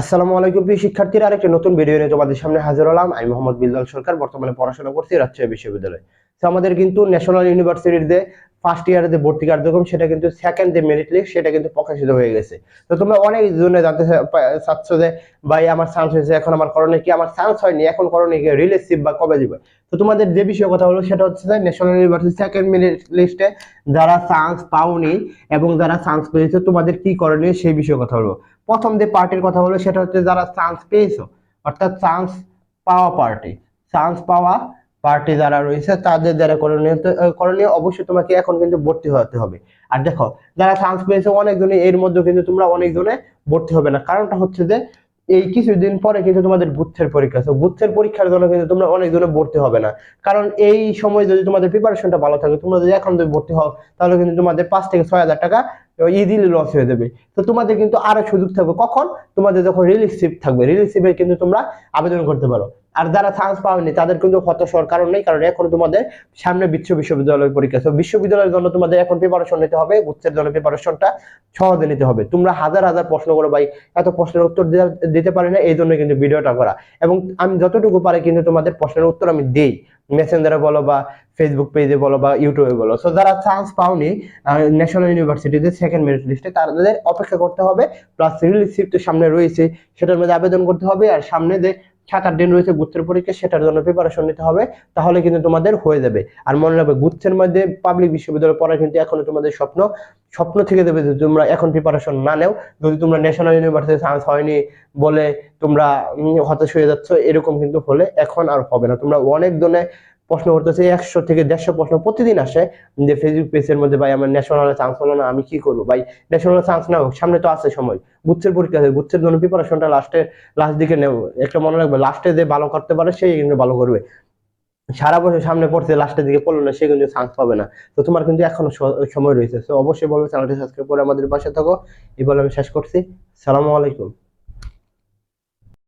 আসসালামু আলাইকুম প্রিয় শিক্ষার্থীরা, আরেকটি নতুন ভিডিও নিয়ে তোমাদের সামনে হাজির হলাম। আমি মোহাম্মদ বিল্লাল সরকার, বর্তমানে পড়াশোনা করছি রাজশাহী বিশ্ববিদ্যালয়ে। তো আমাদের কিন্তু ন্যাশনাল ইউনিভার্সিটির যে ফার্স্ট ইয়ারে যে ভর্তি কার্যক্রম, সেটা কিন্তু সেকেন্ড যে মেরিট লিস্ট সেটা কিন্তু প্রকাশিত হয়ে গেছে। তো তোমরা অনেক জনে জানতে চাচ্ছ যে, ভাই, আমার চান্স হয়েছে, এখন আমার করণীয় কি? আমার চান্স হয়নি, এখন করণীয় কি? রিলেসিভ বা কবে দিবে তো তোমাদের যে বিষয়ে কথা হলো, সেটা হচ্ছে যে ন্যাশনাল ইউনিভার্সিটি সেকেন্ড মেরিট লিস্টে যারা চান্স পাওনি এবং যারা চান্স পেয়েছে, তোমাদের কি করণীয় সেই বিষয়ে কথা হলো। প্রথম যে পার্টির কথা হলো, সেটা হচ্ছে যারা চান্স পেয়েছ, অর্থাৎ চান্স পাওয়া পার্টি চান্স পাওয়া পার্টি যারা রয়েছে, তাদের যারা করণীয় করণীয় অবশ্যই তোমাকে এখন কিন্তু ভর্তি হতে হবে। আর দেখো, যারা চান্স পেয়েছে অনেকজনে এর মধ্যে কিন্তু তোমরা অনেকজনে ভর্তি হবে না। কারণটা হচ্ছে যে, এই কিছুদিন পরে কিন্তু তোমাদের বুথের পরীক্ষা আছে। গুচ্ছের পরীক্ষার জন্য কিন্তু তোমরা অনেকজনে ভর্তি হবে না। কারণ এই সময় যদি তোমাদের প্রিপারেশনটা ভালো থাকে, তোমরা যদি এখন যদি ভর্তি হও, তাহলে কিন্তু তোমাদের পাঁচ থেকে ছয় হাজার টাকা ইজিলি লস হয়ে যাবে। তো তোমাদের কিন্তু আরও সুযোগ থাকবে। কখন? তোমাদের যখন রিলিজ শিপ থাকবে রিলিজ শিপে কিন্তু তোমরা আবেদন করতে পারো। আর যারা চান্স পাওনি, তাদের কিন্তু হতাশ হওয়ার কারণ নেই, কারণ এখন তোমাদের সামনে বিশ্ব বিশ্ববিদ্যালয়ের পরীক্ষা। তো বিশ্ববিদ্যালয়ের জন্য তোমাদের এখন প্রিপারেশন নিতে হবে গুচ্ছের জন্য প্রিপারেশনটা সহজে নিতে হবে। তোমরা হাজার হাজার প্রশ্ন করো ভাই, এত প্রশ্নের উত্তর দিতে পারি না এই জন্য কিন্তু ভিডিওটা করা। এবং আমি যতটুকু পারি কিন্তু তোমাদের প্রশ্নের উত্তর আমি দেই। মেসেঞ্জারে বলো বা ফেসবুক পেজে বলো বা ইউটিউবে বলো। সো যারা চান্স পাওনি ন্যাশনাল ইউনিভার্সিটিতে সেকেন্ড মেরিট লিস্টে তাদের অপেক্ষা করতে হবে প্লাস রিলিজ শিফট সামনে রয়েছে, সেটার মধ্যে আবেদন করতে হবে, আর সামনে যে আট দিন রয়েছে গুচ্ছের পরীক্ষা, সেটার জন্য প্রিপারেশন নিতে হবে, তাহলে কিন্তু তোমাদের হয়ে যাবে। আর মনে রাখবে, গুচ্ছের মধ্যে পাবলিক বিশ্ববিদ্যালয় পড়া কিন্তু এখনও তোমাদের স্বপ্ন স্বপ্ন থেকে দেবে যে তোমরা এখন প্রিপারেশন না নেও। যদি তোমরা ন্যাশনাল ইউনিভার্সিটি চান্স হয়নি বলে তোমরা হতাশ হয়ে যাচ্ছ, এরকম কিন্তু হলে এখন আর হবে না। তোমরা অনেক জনে প্রশ্ন করতেছে, একশো থেকে দেড়শো প্রশ্ন প্রতিদিন আসে যে ফেসবুক পেজের মধ্যে, ভাই, আমার ন্যাশনালে চান্স হলো না, আমি কি করব? ভাই ন্যাশনাল চান্স না হোক, সামনে তো আছে সময়। গুচ্ছের পরীক্ষা আছে গুচ্ছের জন্য প্রিপারেশনটা লাস্টে লাস্ট দিকে নেব। একটা মনে রাখবে লাস্টে যে ভালো করতে পারে, সেই কিন্তু ভালো করবে। সারা বছর সামনে পড়ছে লাস্টের দিকে পড়ল না, সে কিন্তু চান্স পাবে না। তো তোমার কিন্তু এখনও সময় রয়েছে। তো অবশ্যই বলব চ্যানেলটি সাবস্ক্রাইব করে আমাদের পাশে থাকো। এই বলে আমি শেষ করছি। সালামু আলাইকুম।